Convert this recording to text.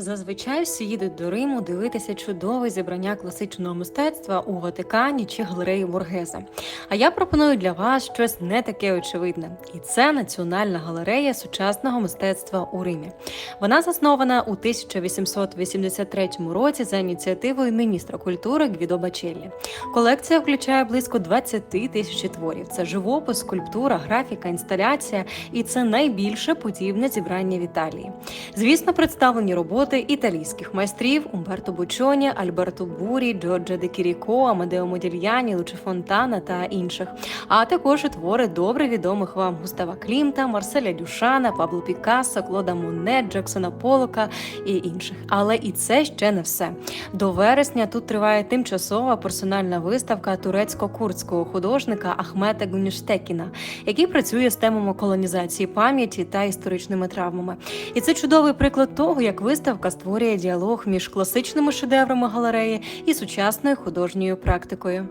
Зазвичай всі їдуть до Риму дивитися чудове зібрання класичного мистецтва у Ватикані чи галереї Боргеса. А я пропоную для вас щось не таке очевидне, і це Національна галерея сучасного мистецтва у Римі. Вона заснована у 1883 році за ініціативою міністра культури Гвідо Бачеллі. Колекція включає близько 20 тисяч творів. Це живопис, скульптура, графіка, інсталяція, і це найбільше подібне зібрання в Італії. Звісно, представлені роботи італійських майстрів Умберто Бучоні, Альберто Бурі, Джорджа де Кіріко, Амадео Модільяні, Луче Фонтана та інших, а також і твори добре відомих вам Густава Клімта, Марселя Дюшана, Пабло Пікассо, Клода Моне, Джексона Полока і інших. Але і це ще не все. До вересня тут триває тимчасова персональна виставка турецько-курдського художника Ахмета Гуніштекіна, який працює з темами колонізації пам'яті та історичними травмами. І це чудовий приклад того, як виставка створює діалог між класичними шедеврами галереї і сучасною художньою практикою.